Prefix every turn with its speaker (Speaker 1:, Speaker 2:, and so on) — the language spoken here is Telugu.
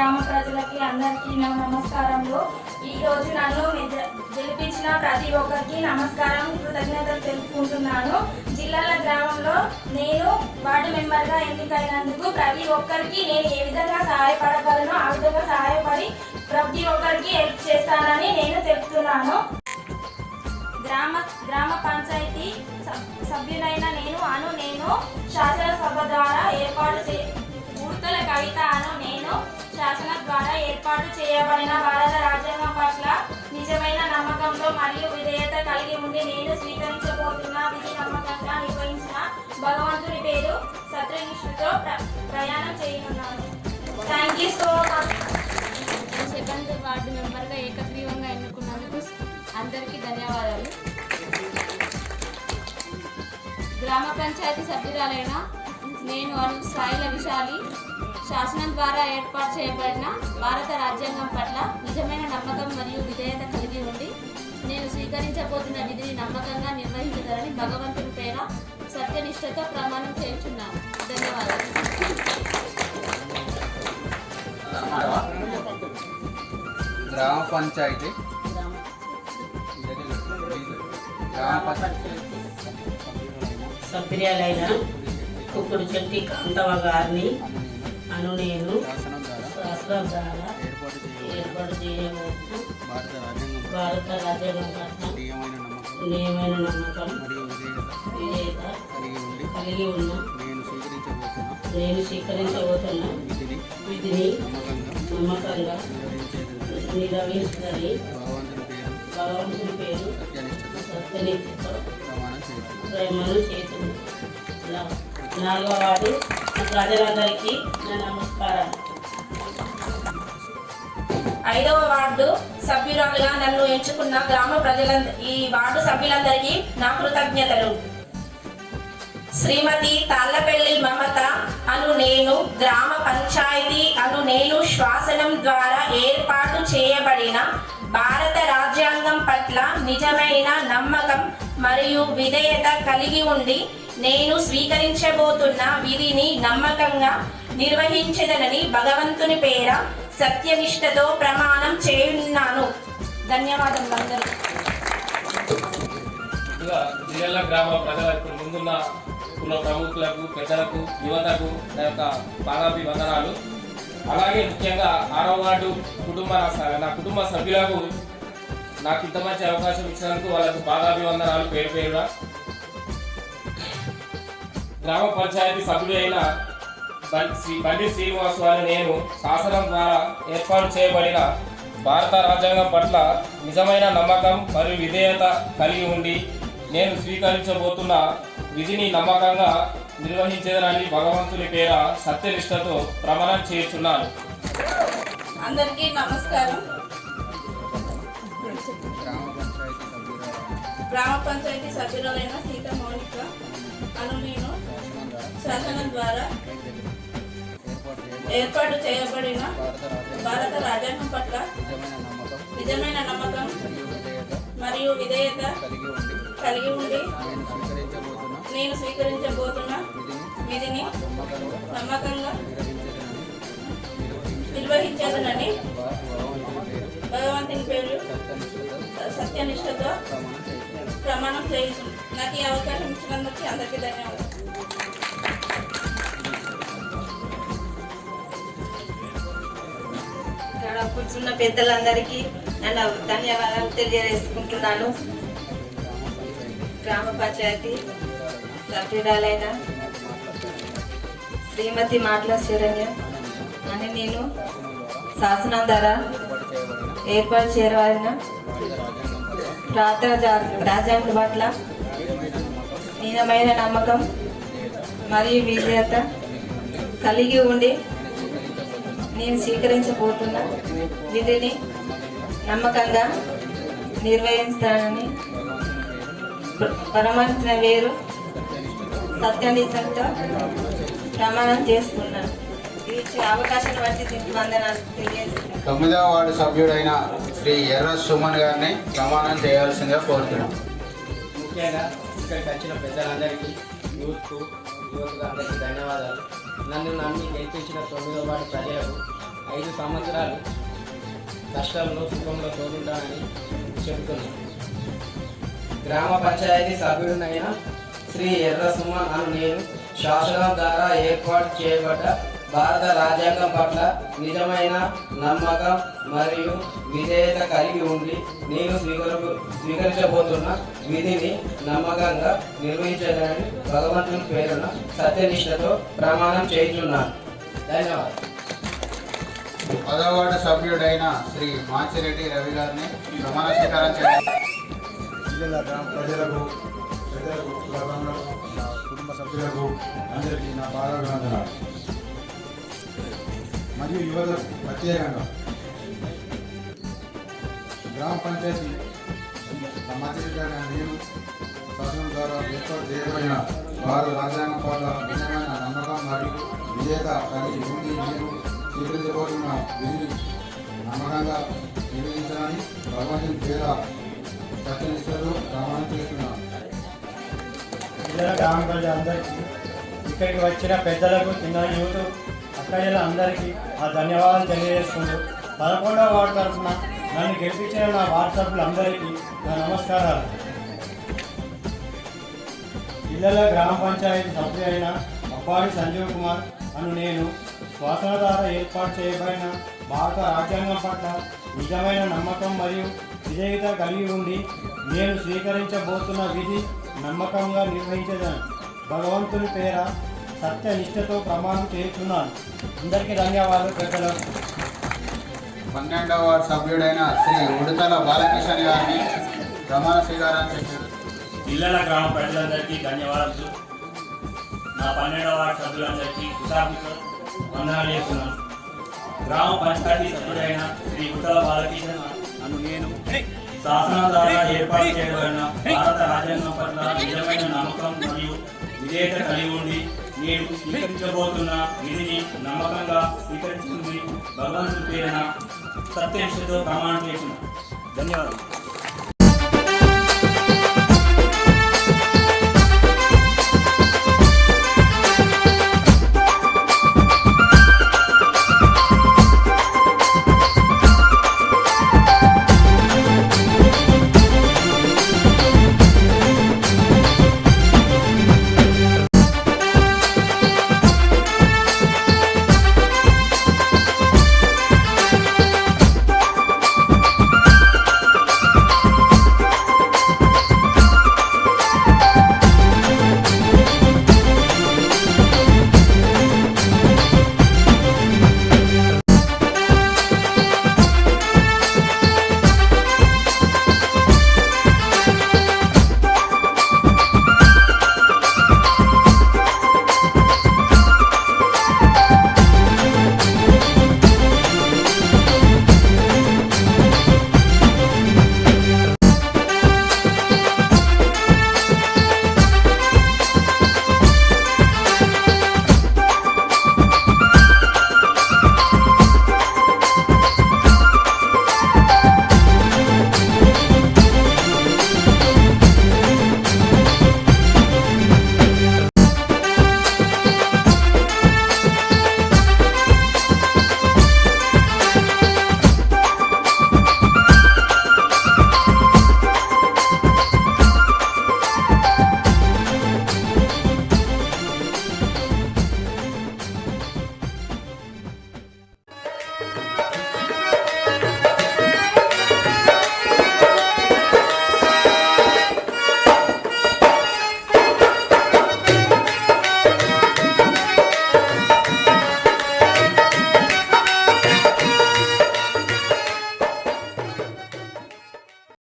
Speaker 1: గ్రామ ప్రజలకి నా నమస్కారములు. ఈ రోజు నన్ను గెలిపించిన ప్రతి ఒక్కరికి నమస్కారం కృతజ్ఞతలు తెలుపుకుంటున్నాను. జిల్లాల గ్రామంలో నేను వార్డు మెంబర్గా ఎన్నికైనందుకు ప్రతి ఒక్కరికి నేను ఏ విధంగా సహాయపడగలను ఆ విధంగా సహాయపడి ప్రతి ఒక్కరికి హెల్ప్ చేస్తానని నేను తెలుపుతున్నాను. గ్రామ గ్రామ పంచాయతీ సబ్- సభ్యులైన నేను అను నేను శాసనసభ ద్వారా ఏర్పాటు చే ఉడతల కవిత అను నేను శాసన ద్వారా ఏర్పాటు చేయబడిన భారత రాజ్యాంగం పట్ల నిజమైన నమ్మకంతో మరియు విధేయత కలిగి ఉండి నేను స్వీకరించబోతున్న విధి నమ్మకంగా నిర్వహించిన భగవంతుని పేరు సత్యనిష్ఠతో ప్ర- ప్రయాణం చేయనున్నాను. Thank you so much
Speaker 2: second ward మెంబర్గా ఏకగ్రీవంగా ఎన్నుకున్నందుకు అందరికీ ధన్యవాదాలు. గ్రామ పంచాయతీ సభ్యురాలైన నేను అను సాయిల విశాలి. శాసనం ద్వారా ఏర్పాటు చేయబడిన భారత రాజ్యాంగం పట్ల నిజమైన నమ్మకం మరియు విధేయత కలిగి ఉండి నేను స్వీకరించబోతున్న విధిని నమ్మకంగా నిర్వహించగలని భగవంతుని పేర సత్యనిష్టతో ప్రమాణం చేయుచున్నాను. ధన్యవాదాలు.
Speaker 3: గ్రామ పంచాయతీ. గ్రామ పంచాయతీ.
Speaker 4: కుక్కుడు చెట్టి కాంతవ గారిని అను నేను.
Speaker 3: శాసనం ద్వారా ఏర్పాటు
Speaker 4: చేయవచ్చు
Speaker 3: భారత రాజ్యాంగం
Speaker 4: పట్ల
Speaker 3: నియమైన నమ్మకం విధేయత కలిగి
Speaker 4: ఉన్న
Speaker 3: నేను స్వీకరించబోతున్న విధిని నమ్మకంగా
Speaker 4: నమ్మకంగా
Speaker 3: భగవంతుని పేరు
Speaker 4: భగవంతుని ప్రేమను చేతులు. నాలుగో వార్డు ప్రజలందరికీ నా
Speaker 1: ఐదవ వార్డు సభ్యురాలుగా నన్ను ఎంచుకున్న గ్రామ ప్రజల ఈ వార్డు సభ్యులందరికీ నా కృతజ్ఞతలు. శ్రీమతి తాళ్ళపల్లి మమత అను నేను గ్రామ పంచాయతీ అను నేను శ్వాసనం ద్వారా ఏర్పాటు చేయబడిన భారత రాజ్యాంగం పట్ల నిజమైన నమ్మకం మరియు విధేయత కలిగి ఉండి నేను స్వీకరించబోతున్న విధిని నమ్మకంగా నిర్వహించదనని భగవంతుని పేర సత్యనిష్టతో ప్రమాణం చేయున్నాను. ధన్యవాదములు అందరూ.
Speaker 5: ముందుగా గ్రామ ప్రజలకు ముందున్న కుల ప్రముఖులకు పెద్దలకు యువతకు నా యొక్క పాదాభివందనాలు. అలాగే ముఖ్యంగా ఆరో వార్డు కుటుంబ నా కుటుంబ సభ్యులకు నాకు ఇంత మంచి అవకాశం ఇచ్చినందుకు వాళ్ళకు పాదాభివందనాలు పేరు పేరుగా గ్రామ పంచాయతీ సభ్యుడు అయిన శ్రీ బండి శ్రీనివాస్ వారి నేను శాసనం ద్వారా ఏర్పాటు చేయబడిన భారత రాజ్యాంగం పట్ల నిజమైన నమ్మకం మరియు విధేయత కలిగి ఉండి నేను స్వీకరించబోతున్న విధిని నమ్మకంగా నిర్వహించేదనని భగవంతుని పేర సత్యనిష్టతో ప్రమాణం చేస్తున్నాను
Speaker 1: అందరికీ నమస్కారం.
Speaker 3: గ్రామ పంచాయతీ
Speaker 1: సభ్యురాలైన సీత మౌనిక అను నేను
Speaker 3: శాసనం ద్వారా ఏర్పాటు చేయబడిన భారత రాజ్యాంగం
Speaker 1: పట్ల
Speaker 3: నిజమైన నమ్మకం మరియు విధేయత కలిగి ఉండి నేను స్వీకరించబోతున్న విధిని నమ్మకంగా నిర్వహించేదనని
Speaker 1: నిర్వహించదనని
Speaker 3: భగవంతుని పేరు సత్యనిష్టతో ప్రమాణం
Speaker 1: చేయించు. నాకు ఈ అవకాశం ఇచ్చినందుకు అందరికీ ధన్యవాదాలు.
Speaker 6: ఇక్కడ కూర్చున్న పెద్దలందరికీ నన్ను ధన్యవాదాలు తెలియజేసుకుంటున్నాను. గ్రామ పంచాయతీ సభ్యురాలైన శ్రీమతి మాటల శరణ్య అని నేను శాసనం ద్వారా ఏర్పాటు చేయబడిన ప్రాంత రాజ్యాంగం పట్ల నిజమైన నమ్మకం మరియు విజేత కలిగి ఉండి నేను స్వీకరించబోతున్న విధిని నమ్మకంగా నిర్వహిస్తానని పరమాత్మ వేరు సత్యనిష్టంతో ప్రమాణం చేసుకున్నాను. ఇది ఇచ్చే అవకాశం బట్టి దీనికి వందనాలు తెలియజేస్తున్నాను.
Speaker 7: తొమ్మిదవ వార్డు సభ్యుడైన శ్రీ ఎర్ర సుమన్ గారిని ప్రమాణం చేయాల్సిందిగా కోరుతున్నాం.
Speaker 8: ముఖ్యంగా ఇక్కడికి వచ్చిన పెద్దలందరికీ యూత్కు యువతకు అందరికీ ధన్యవాదాలు. నన్ను నమ్మి గెలిపించిన తొమ్మిదవ వార్డు ప్రజలకు ఐదు సంవత్సరాలు కష్టంలో సుఖంలో తోడుంటానని చెబుతున్నాను. గ్రామ పంచాయతీ సభ్యుడినైన శ్రీ ఎర్ర సుమన్ అని నేను శాసనం ద్వారా ఏర్పాటు చేయబడ్డ భారత రాజ్యాంగం పట్ల నిజమైన నమ్మకం మరియు విధేయత కలిగి ఉండి నేను స్వీకర స్వీకరించబోతున్న విధిని నమ్మకంగా నిర్వహించాలని భగవంతుని పేరున సత్యనిష్టతో ప్రమాణం చేయుచున్నాను. ధన్యవాదాలు.
Speaker 7: పదవ వార్డు సభ్యుడైన శ్రీ మాచిరెడ్డి రవి గారిని ప్రమాణ స్వీకారం చేయాలి
Speaker 9: జిల్లా గ్రామ ప్రజలకు నా కుటుంబ సభ్యులకు అందరికీ నా పాదాభివందనాలు. మరియు యువత ప్రత్యేకంగా గ్రామ పంచాయతీ సమాచార నేను శాసనం ద్వారా ఏర్పాటు చేయబడిన వారు రాజ్యాంగం పట్ల నిజమైన నమ్మకం మరియు విజేత కలిగి ఉంది నేను స్వీకరించబోతున్న విధిని నమ్మకంగా నిర్వహించాలని భగవంతుని పేద సత్యనిష్టతో ప్రమాణం చేస్తున్నాను
Speaker 10: జిల్లా గ్రామ ప్రజలందరికీ ఇక్కడికి వచ్చిన పెద్దలకు చిన్న యూత్ ప్రజలందరికీ ఆ ధన్యవాదాలు తెలియజేసుకుంటూ పదకొండవ వార్డు తరఫున నన్ను గెలిపించిన నా వాట్సాప్లు అందరికీ నా నమస్కారాలు. జిల్లాల గ్రామ పంచాయతీ సభ్యుడైన అప్పాడి సంజీవ్ కుమార్ అను నేను స్వాతంత్ర ద్వారా ఏర్పాటు చేయబడిన భారత రాజ్యాంగం పట్ల నిజమైన నమ్మకం మరియు విధేయత కలిగి ఉండి నేను స్వీకరించబోతున్న విధి నమ్మకంగా నిర్వహించదాను. భగవంతుని పేర సత్యనిష్టతో ప్రమాణం చేస్తున్నాను. అందరికీ ధన్యవాదాలు పెద్దలకు
Speaker 7: పన్నెండవ వార్డు సభ్యుడైన శ్రీ ఉడతల బాలకిషన్ గారిని ప్రమాణ స్వీకారం చేశారు.
Speaker 11: జిల్లాల గ్రామ ప్రజలందరికీ ధన్యవాదాలు. నా పన్నెండవ వార్డు సభ్యులందరికీ కృతజ్ఞతలు. వందనాలు చేస్తున్నాను. గ్రామ పంచాయతీ సభ్యుడైన శ్రీ ఉత్తల బాలకృష్ణ అను నేను శాసనం ద్వారా ఏర్పాటు చేయబడిన భారత రాజ్యాంగం పట్ల నిజమైన నమ్మకం మరియు విధేయత కలిగి ఉండి నేను స్వీకరించబోతున్న విధిని నమ్మకంగా స్వీకరించింది భగవంతుడి పేరున సత్యనిష్టతో ప్రమాణం చేసిన. ధన్యవాదాలు